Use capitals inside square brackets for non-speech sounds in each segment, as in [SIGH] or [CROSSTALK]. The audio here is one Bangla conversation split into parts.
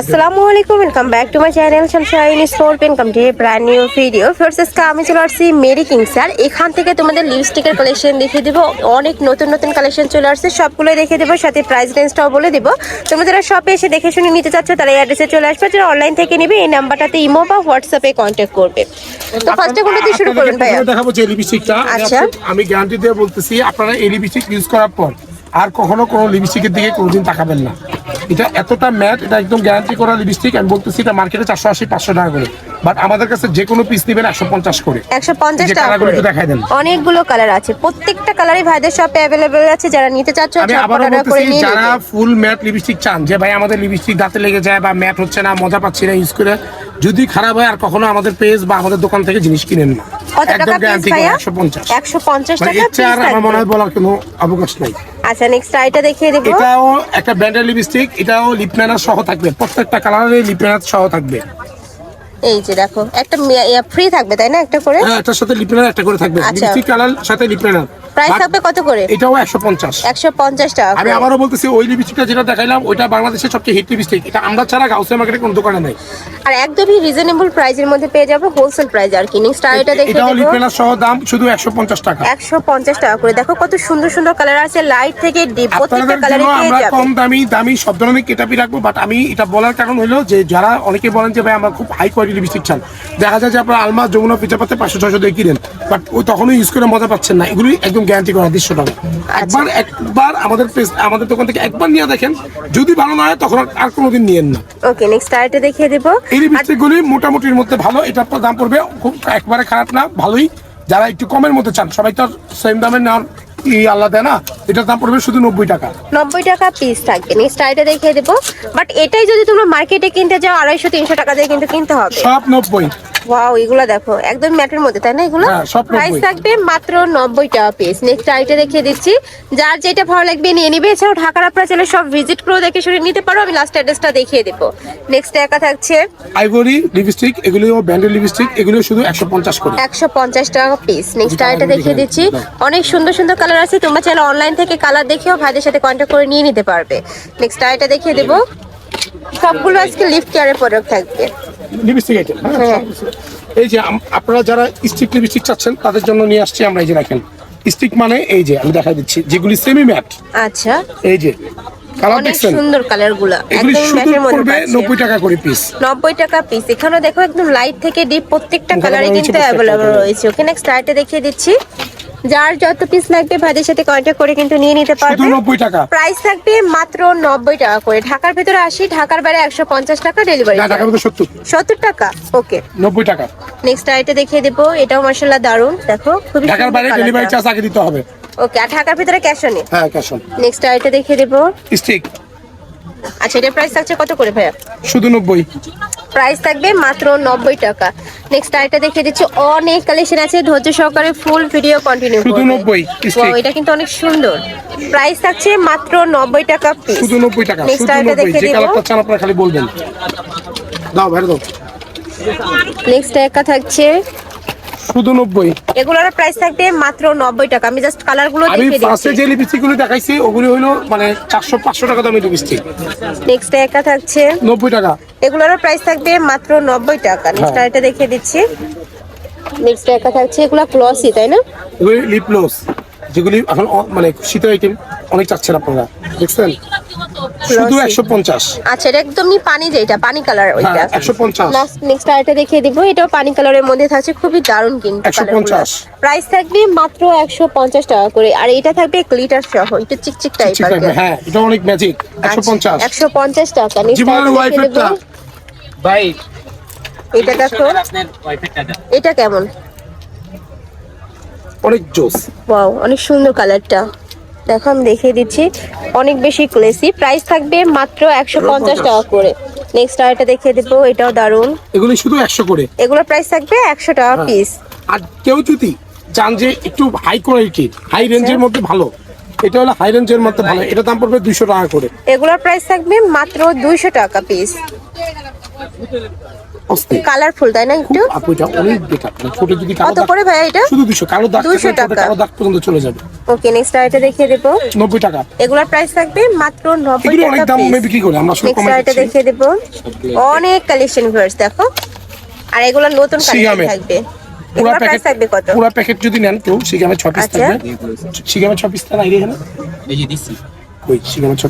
আসসালামু আলাইকুম welcome back to my channel sunshine store welcome to brand new video first আজকে আমি চলে আসছি মেরি কিং স্যার এখান থেকে তোমাদের লিপস্টিকের কালেকশন দেখিয়ে দেবো অনেক নতুন নতুন কালেকশন চলে আসছে সবগুলোই দেখে দেবো সাথে প্রাইস রেঞ্জটাও বলে দেবো তোমরা যারা শপে এসে দেখে শুনে নিতে চাচ্ছ তারা এই অ্যাড্রেসে চলে আসবে যারা অনলাইন থেকে নিবে এই নাম্বারটাতে ইমো বা হোয়াটসঅ্যাপে কন্ট্যাক্ট করবে তো ফার্স্টে কোনটা দিয়ে শুরু করবেন আপনাদেরকে দেখাবো যে লিপস্টিকটা আচ্ছা। আমি গ্যারান্টি দিয়ে বলতেছি আপনারা এই লিপস্টিক ইউজ করার পর আর কখনো কোনো লিপস্টিকের দিকে কোনোদিন তাকাবেন না। এটা এতটা ম্যাট এটা একদম গ্যারান্টি করা লিপস্টিক আমি বলতেছি এটা মার্কেটে চারশো আশি পাঁচশো টাকা করে। বাট আমাদের কাছে যে কোনো পিস নেবেন একশো পঞ্চাশ করে। একশো পঞ্চাশ টাকা করে। দেখাই দেন। অনেকগুলো কালার আছে। প্রত্যেকটা কালারই ভাইদের শপে অ্যাভেলেবেল আছে। যারা নিতে চাচ্ছ আমি আবারও বলতেছি যারা ফুল ম্যাট লিপস্টিক চান যে ভাই আমাদের লিপস্টিক দাঁতে লেগে যায় বা ম্যাট হচ্ছে না মজা পাচ্ছি না ইউজ করে যদি খারাপ হয় আর কখনো আমাদের পেজ বা আমাদের দোকান থেকে জিনিস কিনেন না। একদম গ্যারান্টি ভাইয়া? একশো পঞ্চাশ। একশো পঞ্চাশ মানে টাকা এর আর আমার মনে হয় বলার কোনো অবকাশ নাই। আচ্ছা নেক্সট আইটা দেখিয়ে দেবো। এটাও একটা ব্র্যান্ডের লিপস্টিক এটাও লিপম্যানার সহ থাকবে। প্রত্যেকটা কালারের লিপম্যানার সহ থাকবে। এই যে দেখো একটা ফ্রি থাকবে তাই না একটা করে? হ্যাঁ এটার সাথে লিপম্যানার একটা করে থাকবে। আচ্ছা। লিপস্টিক কালার সাথে লিপম্যানার প্রাইস থাকবে কত করে? এটাও একশো পঞ্চাশ। একশো পঞ্চাশ টাকা আমি বলতেছি ওই লিপস্টিকটা যেটা দেখাইলাম বাংলাদেশের সবচেয়ে হিট লিপস্টিক এটা আমরা ছাড়া মার্কেটে কোনো দোকানে নাই। আর একদমই রিজনেবল মধ্যে পেয়ে যাবে হোলসেল প্রাইস আর কি। নেক্সট আইটা দেখিয়ে এটাও দেবো সহ দাম শুধু একশো পঞ্চাশ টাকা। একশো পঞ্চাশ টাকা করে। দেখো কত সুন্দর সুন্দর কালার আছে লাইট থেকে ডিপ প্রত্যেকটা কালারে পেয়ে আমরা যাবে। কম দামি দামি সব ধরনের কেটাপি রাখব বাট আমি এটা বলার কারণ হলো যে যারা অনেকে বলেন যে ভাই আমরা খুব হাই কোয়ালিটি লিপস্টিক চান। দেখা যায় যে আপনার আলমা যমুনা পিঠা পাতে পাঁচশো ছশো দিয়ে কিনেন বাট ওই তখনও ইউজ করে মজা পাচ্ছেন না। এগুলি একদম গ্যারান্টি করা দেড়শো টাকা একবার একবার আমাদের আমাদের দোকান থেকে একবার নিয়ে দেখেন যদি ভালো না হয় তখন আর- কোনোদিন নিয়েন না। ওকে নেক্সট আইটা দেখিয়ে দেবো। এই লিপস্টিক গুলি মোটামুটির মধ্যে ভালো এটা আপনার দাম পড়বে খুব একবারে খারাপ না ভালোই। যারা একটু কমের মধ্যে চান সবাই তো সেম দামের নেওয়ার ই আল্লাহ দেয় না এটার দাম পড়বে শুধু নব্বই টাকা। নব্বই টাকা পিস থাকবে। নেক্সট আইটা দেখিয়ে দেবো। বাট এটাই যদি তোমরা মার্কেটে কিনতে যাও আড়াইশো তিনশো টাকা দিয়ে কিন্তু কিনতে হবে। সব নব্বই। ওয়াও এগুলো দেখো একদম ম্যাটের মধ্যে তাই না এগুলো? হ্যাঁ, প্রাইস থাকবে মাত্র নব্বই টাকা পিস নেক্সট আইটা দেখিয়ে দিচ্ছি। যার যেটা ভালো লাগবে নিয়ে নিবে। এছাড়াও ঢাকার আপনারা চলে সব ভিজিট করে দেখে শুনে নিতে পারো। আমি লাস্ট অ্যাড্রেসটা দেখিয়ে দেবো। নেক্সট একা থাকছে। আইভরি লিপস্টিক এগুলিও ব্র্যান্ডের লিপস্টিক এগুলো শুধু একশো পঞ্চাশ করে। একশো পঞ্চাশ টাকা পিস নেক্সট আইটা দেখিয়ে দিচ্ছি। অনেক সুন্দর সুন্দর কালার আছে। তোমরা চাইলে অনলাইন থেকে কালার দেখেও ভাইদের সাথে কন্ট্যাক্ট করে নিয়ে নিতে পারবে। নেক্সট আইটা দেখিয়ে দেবো। সবগুলো আজকে লিফট কেয়ারের প্রোডাক্ট থাকবে। লিপস্টিক আইটেম হ্যাঁ। এই যে আপনারা যারা স্টিক লিপস্টিক চাচ্ছেন তাদের জন্য নিয়ে আসছি আমরা এই যে দেখেন। স্টিক মানে এই যে আমি দেখা দিচ্ছি যেগুলি সেমি ম্যাট আচ্ছা। এই যে কালার দেখছেন? সুন্দর কালারগুলা একদম ম্যাটের মধ্যে পড়বে পাচ্ছে। টাকা করে পিস নব্বই টাকা পিস এখানে দেখো একদম লাইট থেকে ডিপ প্রত্যেকটা কালারে কিন্তু রয়েছে। ওকে নেক্সট আইটা দেখিয়ে দিচ্ছি। যার যত পিস লাগবে ভাইদের সাথে কন্ট্যাক্ট করে কিন্তু নিয়ে নিতে পারবে। নব্বই টাকা। প্রাইস থাকবে মাত্র নব্বই টাকা করে। ঢাকার ভেতরে আসি ঢাকার বাইরে একশো পঞ্চাশ টাকা ডেলিভারি সত্তর। সত্তর টাকা? ওকে নব্বই টাকা। নেক্সট আইটা দেখিয়ে দেবো। এটাও মার্শাল্লাহ দারুণ দেখো খুবই ঢাকার বাইরে ডেলিভারি চার্জ আগে দিতে হবে। ওকে আর ঢাকার ভিতরে ক্যাশ অনে হ্যাঁ ক্যাশ অন নেক্সট আইটা দেখিয়ে দেবো। স্টিক আচ্ছা এটার প্রাইস থাকছে কত করে ভাইয়া? শুধু নব্বই। প্রাইস থাকবে মাত্র নব্বই টাকা। নেক্সট আইটা দেখিয়ে দিচ্ছি অনেক কালেকশন আছে ধৈর্য সহকারে ফুল ভিডিও কন্টিনিউ শুধু 90 stick। এটা কিন্তু অনেক সুন্দর। প্রাইস থাকছে মাত্র নব্বই টাকা পিস শুধু নব্বই টাকা আরেকটা নব্বই। দেখিয়ে যে কালারটা চান আপনারা খালি বলবেন। দাও ভাই দাও। নেক্সট একা থাকছে শুধু নব্বই এগুলোর প্রাইস থাকবে মাত্র নব্বই টাকা। আমি জাস্ট কালারগুলো আমি দেখিয়ে ফার্স্টে দিচ্ছি। যে লিপস্টিকগুলো দেখাইছি ওগুলি হলো মানে চারশো পাঁচশো টাকা দামের লিপস্টিক নেক্সট একা থাকছে। নব্বই টাকা। এগুলোর প্রাইস থাকবে মাত্র নব্বই টাকা। নেক্সট হ্যাঁ। আরেকটা দেখিয়ে দিচ্ছি। নেক্সট একা থাকছে এগুলো ক্লসি তাই না? এগুলি লিপ গ্লোস যেগুলি এখন মানে শীতের আইটেম অনেক চাচ্ছেন আপনারা। দেখছেন? শুধু Glossy। একশো পঞ্চাশ। আচ্ছা এটা একদমই পানি যেটা পানি কালার ওইটা। হ্যাঁ একশো পঞ্চাশ। নেক্সট আরেকটা দেখিয়ে দিব। এটাও পানি কালারের মধ্যে থাকছে খুবই দারুণ কিন্তু 150 প্রাইস থাকবে মাত্র একশো পঞ্চাশ টাকা করে। আর এটা থাকবে গ্লিটার সহ একটু চিকচিক টাইপ ঠিক আছে হ্যাঁ এটা অনেক ম্যাজিক একশো পঞ্চাশ। একশো পঞ্চাশ টাকা। Next জীবনের ওয়াইফের ভাই এটা দেখো। এটা কেমন? অনেক জোস। ওয়াও অনেক সুন্দর কালারটা দেখো আমি দেখিয়ে দিচ্ছি। অনেক বেশি ক্লেসি প্রাইস থাকবে মাত্র একশো পঞ্চাশ টাকা করে। নেক্সট আরেকটা দেখিয়ে দেবো এটাও দারুণ। এগুলো শুধু একশো করে। এগুলো প্রাইস থাকবে একশো টাকা হ্যাঁ। পিস আর কেউ যদি চান যে একটু হাই কোয়ালিটি হাই রেঞ্জের মধ্যে ভালো এটা হলো হাই রেঞ্জের মধ্যে ভালো এটা দাম পড়বে দুইশো টাকা করে। এগুলোর প্রাইস থাকবে মাত্র দুইশো টাকা পিস কালারফুল তাই না একটু? অনেক মানে ছোট যদি কালো কত করে ভাই এটা? শুধু 200 কালো দাগ 200 টাকা। কালো দাগ পর্যন্ত চলে যাবে। ওকে নেক্সট দেখিয়ে দেব। 90 টাকা। এগুলোর প্রাইস থাকবে মাত্র 90 টাকা অনেক দাম মে বিক্রি করে আমরা সব কমে দেখিয়ে দেব। অনেক কালেকশন ভিউয়ার্স দেখো। আর এগুলো নতুন কালেকশন থাকবে। পুরো প্যাকেট থাকবে কত? পুরো প্যাকেট যদি নেন তো সিগামে 6 পিস থাকবে। সিগামে 6 পিস এখানে? দিছি। কই সিগামে 6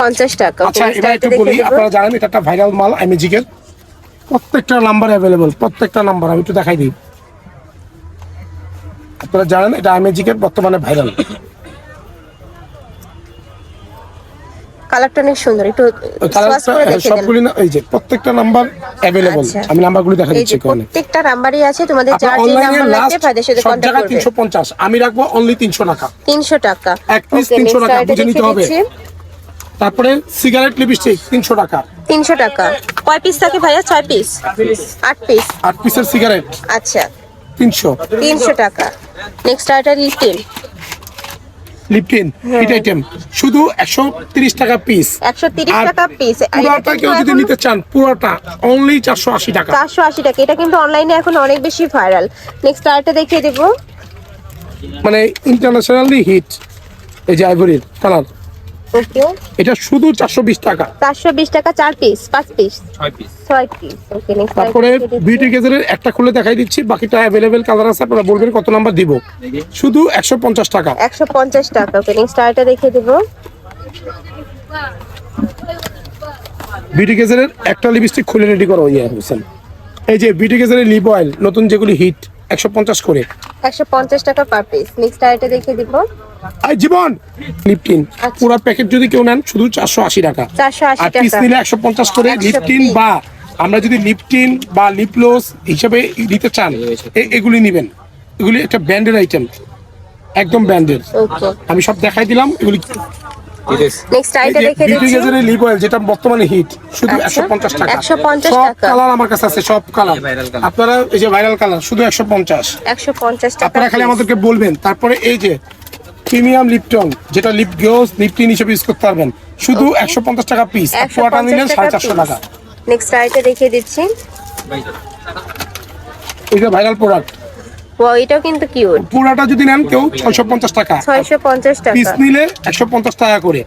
50 টাকা। আচ্ছা এবার একটু বলি আপনারা জানেন এটা একটা ভাইরাল মাল আইমেজিকের প্রত্যেকটা নাম্বার অ্যাভেলেবল প্রত্যেকটা নাম্বার আমি একটু দেখাই দিই। আপনারা জানেন এটা আইমেজিকের বর্তমানে ভাইরাল নাম্বার अवेलेबल আমি দেখা দিচ্ছি কোনে আছে তোমাদের যার যে নাম্বার আমি রাখব অনলি 300 টাকা। 300 টাকা। এক পিস 300 টাকা বুঝে নিতে হবে। তারপরে সিগারেট লিপস্টিক তিনশো টাকা। তিনশো টাকা। কয় পিস থাকে ভাইয়া? ছয় পিস আট পিস আট পিসের সিগারেট। আচ্ছা। তিনশো। তিনশো টাকা। নেক্সট আইটা লিপটিন লিপটিন। হিট আইটেম শুধু একশো তিরিশ টাকা পিস একশো তিরিশ টাকা পিস পুরোটা কেউ যদি নিতে চান পুরোটা অনলি চারশো আশি টাকা। চারশো আশি টাকা। এটা কিন্তু অনলাইনে এখন অনেক বেশি ভাইরাল নেক্সট আইটা দেখিয়ে দেবো। মানে ইন্টারন্যাশনালি হিট এই যে আইভরির কালার ওকে এটা শুধু চারশো বিশ টাকা। চারশো বিশ টাকা চার পিস পাঁচ পিস ছয় পিস ছয় পিস ওকে নেক্সট তারপরে বিউটি গেজারের একটা খুলে দেখাই দিচ্ছি বাকিটা অ্যাভেলেবেল কালার আছে আপনারা বলবেন কত নাম্বার দিব। শুধু একশো পঞ্চাশ টাকা। একশো পঞ্চাশ টাকা ওকে নেক্সট আইটা দেখিয়ে দেবো। বিউটি গেজারের একটা লিপস্টিক খুলে রেডি করো ইয়ে হোসেন। এই যে বিউটি গেজারের লিপ অয়েল নতুন যেগুলি হিট একশো পঞ্চাশ করে। একশো পঞ্চাশ টাকা পার পিস নেক্সট ডায়েটে দেখে দিব। আই জীবন! লিপটিন আচ্ছা। পুরো প্যাকেট যদি কেউ নেন শুধু চারশো আশি টাকা। 480 আর পিস নিলে একশো পঞ্চাশ করে 100 লিপটিন বা আমরা যদি লিপটিন বা লিপলোস হিসাবে নিতে চান এগুলি নিবেন। এগুলি একটা ব্র্যান্ডের আইটেম একদম ব্র্যান্ডের আমি সব দেখাই দিলাম এগুলি নেক্সট আইটা দেখিয়ে দিচ্ছি। গেজারের লিপ অয়েল যেটা বর্তমানে হিট শুধু আচ্ছা। একশো পঞ্চাশ টাকা। 150 সব কালার আমার কাছে আছে সব কালার। আপনারা এই যে ভাইরাল কালার শুধু টাকা আপনারা খালি আমাদেরকে বলবেন তারপরে এই যে প্রিমিয়াম লিপটন যেটা লিপ গ্লোস লিপটিন হিসেবে ইউজ করতে পারবেন শুধু একশো পঞ্চাশ টাকা পিস সাড়ে চারশো টাকা। নেক্সট আইটা দেখিয়ে দিচ্ছি। এই যে ভাইরাল প্রোডাক্ট এটাও কিন্তু কিউট পুরাটা যদি নেন কেউ ছয়শো পঞ্চাশ টাকা। ছয়শো পঞ্চাশ পিস টাকা নিলে একশো পঞ্চাশ টাকা করে।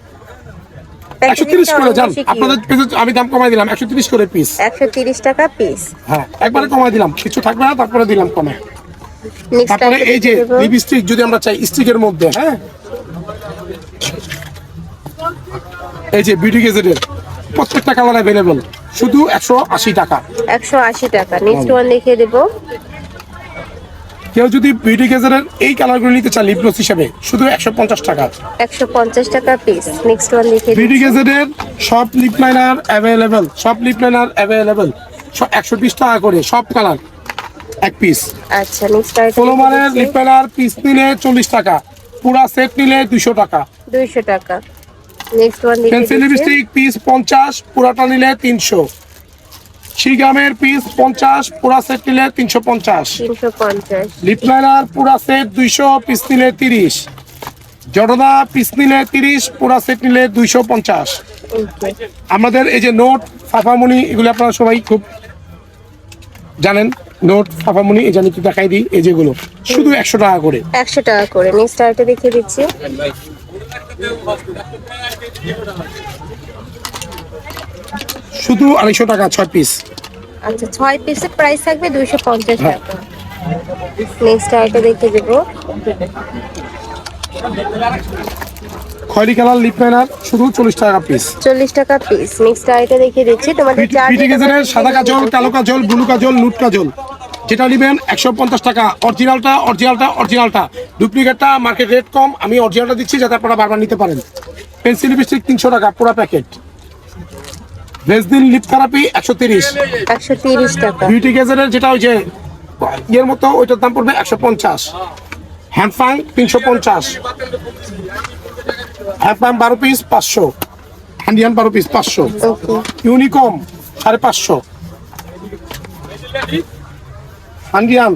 একশো তিরিশ করে যান আপনাদের আমি দাম কমাই দিলাম একশো তিরিশ করে পিস একশো তিরিশ টাকা পিস হ্যাঁ একবারে কমাই দিলাম কিছু থাকবে না তারপরে দিলাম কমে। তারপরে এই যে লিপস্টিক যদি আমরা চাই স্টিকের মধ্যে হ্যাঁ? এই যে বিউটি গেজেটের প্রত্যেকটা কালার অ্যাভেলেবল শুধু একশো আশি টাকা। একশো আশি টাকা। নেক্সট ওয়ান দেখিয়ে দেবো। কেউ যদি বিউটি গেজেটের এই কালারগুলো নিতে চান লিপগ্লোস হিসেবে শুধু একশো পঞ্চাশ টাকা। একশো পঞ্চাশ টাকা পিস নেক্সট ওয়ান দেখিয়ে বিউটি গেজেটের সব লিপ লাইনার অ্যাভেলেবেল সব লিপ লাইনার অ্যাভেলেবেল একশো বিশ টাকা করে সব কালার এক পিস আচ্ছা নেক্সট পোলোমারের লিপ লাইনার পিস নিলে চল্লিশ টাকা পুরা সেট নিলে দুশো টাকা। দুইশো টাকা। Next one pencil lipstick piece পঞ্চাশ পুরাটা নিলে তিনশো। শিগামের পিস পঞ্চাশ পুরা সেট নিলে তিনশো পঞ্চাশ। পঞ্চাশ। পুরা সেট দুইশো পিস নিলে তিরিশ। জটদা পিস নিলে তিরিশ পুরা সেট নিলে দুইশো পঞ্চাশ। আমাদের এই যে নোট ফাফামনি এগুলো আপনারা সবাই খুব জানেন। নোট ফাফামনি এই জানি কি দেখাই দিই এই যেগুলো। শুধু একশো টাকা করে। একশো টাকা করে। নেক্সট আইটা দেখিয়ে দিচ্ছি। শুধু আড়াইশো টাকা ছয় পিস আচ্ছা ছয় পিসের প্রাইস থাকবে দুইশো পঞ্চাশ হ্যাঁ। টাকা। নেক্সট আইটা দেখিয়ে দেবো। খয়রি কালার লিপ লাইনার শুধু চল্লিশ টাকা পিস চল্লিশ টাকা পিস নেক্সট আইটা দেখিয়ে দিচ্ছি। তোমাদের যার পিটি গেজারের সাদা কাজল। কালো কাজল ব্লু কাজল নুট কাজল। যেটা নেবেন একশো পঞ্চাশ টাকা। অরিজিনালটা অরিজিনালটা অরিজিনালটা ডুপ্লিকেটটা মার্কেট রেট কম। আমি অরিজিনালটা দিচ্ছি যাতে আপনারা বারবার নিতে পারেন। পেন্সিল লিপস্টিক তিনশো টাকা পুরো প্যাকেট ভেজদিন লিপ থেরাপি একশো তিরিশ। একশো তিরিশ টাকা। বিউটি গেজারের যেটা ওই যে ইয়ের মতো ওইটার দাম পড়বে একশো পঞ্চাশ। হ্যান্ডফাং তিনশো পঞ্চাশ। হ্যান্ডফাং বারো পিস পাঁচশো। হ্যান্ডিয়ান বারো পিস পাঁচশো। ইউনিকম সাড়ে পাঁচশো। হান্ডিয়ান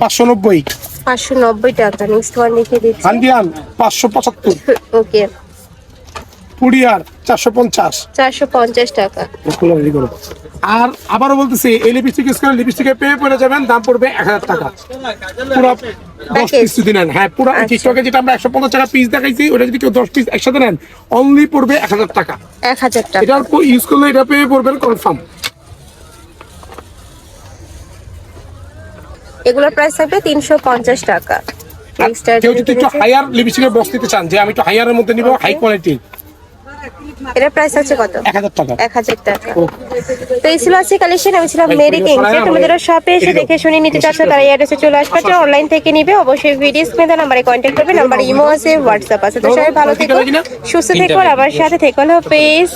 পাঁচশো নব্বই। পাঁচশো নব্বই টাকা নেক্সট ওয়ান দেখিয়ে দিচ্ছি। হান্ডিয়ান পাঁচশো পঁচাত্তর। [LAUGHS] ওকে। পুডিয়ার চারশো পঞ্চাশ। চারশো পঞ্চাশ টাকা। আর আবারও বলতেছি এই লিপস্টিক ইউজ করে লিপস্টিকে পে পড়ে যাবেন দাম পড়বে এক হাজার টাকা। পুরো দশ পিস যদি নেন। হ্যাঁ পুরো আচ্ছা। টিকটকে যেটা আমরা একশো পঞ্চাশ টাকা পিস দেখাইছি ওটা যদি কেউ দশ পিস একসাথে নেন অনলি পড়বে এক হাজার টাকা। এক হাজার টাকা। এটার ইউজ করলে এটা পে পড়বেন কনফার্ম এগুলোর প্রাইস থাকবে তিনশো পঞ্চাশ টাকা। কেউ যদি যদি একটু হায়ার লিপস্টিকের বক্স নিতে চান যে আমি একটু হায়ারের মধ্যে নিবো হাই কোয়ালিটির প্রাইস আছে কত? এক হাজার টাকা। এক হাজার টাকা। তো এই ছিল আজকে কালেকশন আমি ছিলাম মেরি কিংস তুমি যারা শপে এসে দেখে শুনে নিতে চাচ্ছ তারা এই অ্যাড্রেসে চলে আসবে। অনলাইন থেকে নিবে অবশ্যই ভিডিও স্ক্রিনে নাম্বারে কন্ট্যাক্ট করবে নাম্বার ইমো আছে হোয়াটসঅ্যাপ আছে। তো সবাই ভালো থেকো সুস্থ থেকো আর আমার সাথে থেকো পেজ